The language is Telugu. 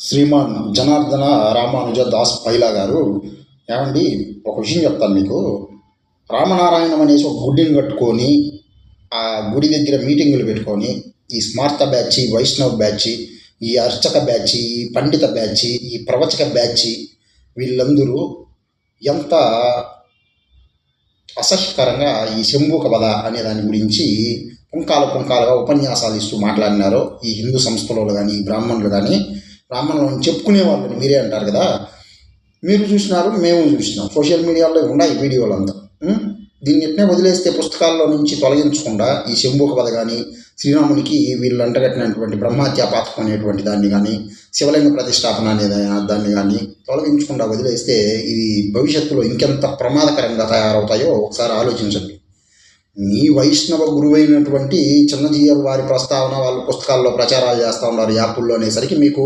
శ్రీమాన్ జనార్దన రామానుజ దాస్ పైలా గారు ఏమండి ఒక విషయం చెప్తాను మీకు. రామనారాయణం అనేసి ఒక గుడిని కట్టుకొని ఆ గుడి దగ్గర మీటింగులు పెట్టుకొని ఈ స్మార్త బ్యాచ్ వైష్ణవ్ బ్యాచ్ ఈ అర్చక బ్యాచ్ ఈ పండిత బ్యాచ్ ఈ ప్రవచక బ్యాచ్ వీళ్ళందరూ ఎంత అసహ్యకరంగా ఈ శంభుక పద అనే దాని గురించి పుంకాలు పుంకాలుగా ఉపన్యాసాలు ఇస్తూ మాట్లాడినారో ఈ హిందూ సంస్థలలో కానీ ఈ బ్రాహ్మణులు కానీ బ్రాహ్మణులను చెప్పుకునే వాళ్ళని మీరే అంటారు కదా. మీరు చూసినారు మేము చూసినాం. సోషల్ మీడియాలో ఉన్నాయి వీడియోలు అంతా. దీన్ని ఎట్నే వదిలేస్తే పుస్తకాల్లో నుంచి తొలగించకుండా ఈ శంభుక వధ కానీ శ్రీరామునికి వీళ్ళు అంటగట్టినటువంటి బ్రహ్మహత్యా పాతకం అనేటువంటి దాన్ని కానీ శివలింగ ప్రతిష్టాపన అనే దాన్ని కానీ తొలగించకుండా వదిలేస్తే ఇది భవిష్యత్తులో ఇంకెంత ప్రమాదకరంగా తయారవుతాయో ఒకసారి ఆలోచించండి. మీ వైష్ణవ గురువైనటువంటి చిన్నజీయర్ వారి ప్రస్తావన వాళ్ళు పుస్తకాల్లో ప్రచారాలు చేస్తూ ఉన్నారు యాపుల్లో అనేసరికి మీకు